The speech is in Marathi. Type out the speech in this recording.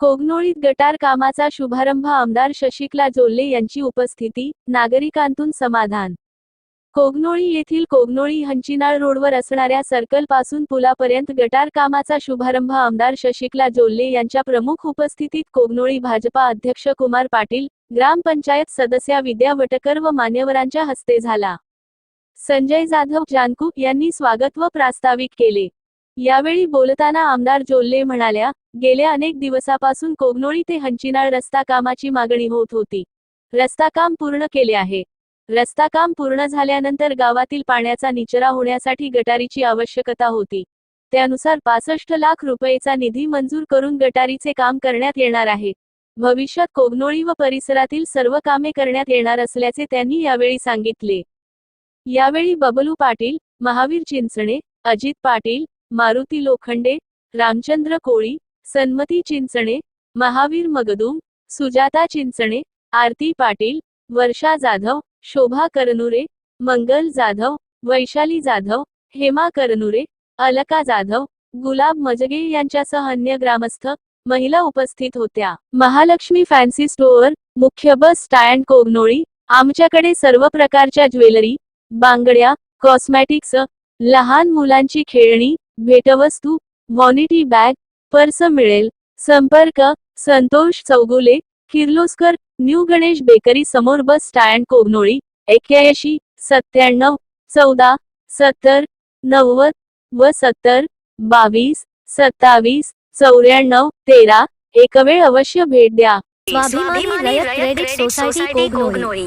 कोगनोळीत गटार कामाचा शुभारंभ आमदार शशिकला जोल्ले यांची उपस्थिती नागरिकांतून समाधान. कोगनोळी येथील कोगनोळी हंचिनाळ रोडवर असणाऱ्या सर्कलपासून पुलापर्यंत गटार कामाचा शुभारंभ आमदार शशिकला जोल्ले यांच्या प्रमुख उपस्थितीत कोगनोळी भाजपा अध्यक्ष कुमार पाटील ग्रामपंचायत सदस्या विद्या वटकर व मान्यवरांच्या हस्ते झाला. संजय जाधव जानकू यांनी स्वागत व प्रास्ताविक केले. यावेळी बोलताना आमदार जोल्ले म्हणाल्या गेल्या अनेक दिवसापासून कोगनोळी ते हंचिनाळ रस्ता कामाची मागणी होत होती. रस्ता काम पूर्ण केले आहे. रस्ता काम पूर्ण झाल्यानंतर गावातील पाण्याचा निचरा होण्यासाठी गटारीची आवश्यकता होती. त्यानुसार पासष्ट लाख रुपयेचा निधी मंजूर करून गटारीचे काम करण्यात येणार आहे. भविष्यात कोगनोळी व परिसरातील सर्व कामे करण्यात येणार असल्याचे त्यांनी यावेळी सांगितले. यावेळी बबलू पाटील महावीर चिंचणे अजित पाटील मारुती लोखंडे रामचंद्र कोळी सन्मती चिंचणे महावीर मगदूम सुजाता चिंचणे आरती पाटील वर्षा जाधव शोभा करनुरे मंगल जाधव वैशाली जाधव हेमा करनुरे अलका जाधव गुलाब मजगे यांच्यासह अन्य ग्रामस्थ महिला उपस्थित होत्या. महालक्ष्मी फॅन्सी स्टोअर मुख्य बस स्टँड कोगनोळी आमच्याकडे सर्व प्रकारच्या ज्वेलरी बांगड्या कॉस्मॅटिक्स लहान मुलांची खेळणी भेटवस्तू व्हॉनिटी बॅग पर्स मिळेल. संपर्क संतोष चौगुले किर्लोस्कर न्यू गणेश बेकरी समोर बस स्टँड कोगनोळी एक्क्याऐंशी सत्त्याण्णव चौदा सत्तर नव्वद व सत्तर बावीस सत्तावीस चौऱ्याण्णव तेरा. एक वेळ अवश्य भेट द्या. स्वाभिमानी रयत क्रेडिट सोसायटी कोगनोळी.